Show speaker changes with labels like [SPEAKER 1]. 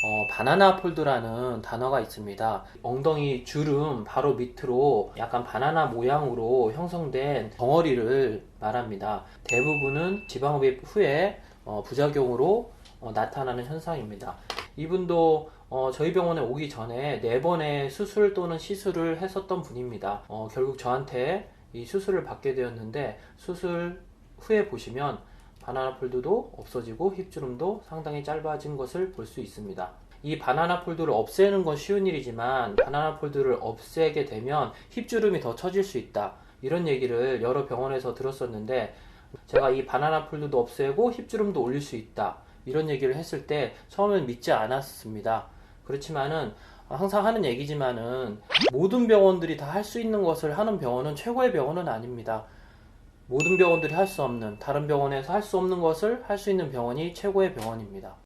[SPEAKER 1] 어, 바나나 폴드라는 단어가 있습니다. 엉덩이 주름 바로 밑으로 약간 바나나 모양으로 형성된 덩어리를 말합니다. 대부분은 지방흡입 후에 어, 부작용으로 어, 나타나는 현상입니다. 이분도 어, 저희 병원에 오기 전에 네 번의 수술 또는 시술을 했었던 분입니다. 어, 결국 저한테 이 수술을 받게 되었는데 수술 후에 보시면 바나나 폴드도 없어지고 힙주름도 상당히 짧아진 것을 볼 수 있습니다. 이 바나나 폴드를 없애는 건 쉬운 일이지만 바나나 폴드를 없애게 되면 힙주름이 더 처질 수 있다. 이런 얘기를 여러 병원에서 들었었는데 제가 이 바나나 폴드도 없애고 힙주름도 올릴 수 있다. 이런 얘기를 했을 때 처음엔 믿지 않았습니다. 그렇지만은 항상 하는 얘기지만은 모든 병원들이 다 할 수 있는 것을 하는 병원은 최고의 병원은 아닙니다. 모든 병원들이 할 수 없는 다른 병원에서 할 수 없는 것을 할 수 있는 병원이 최고의 병원입니다.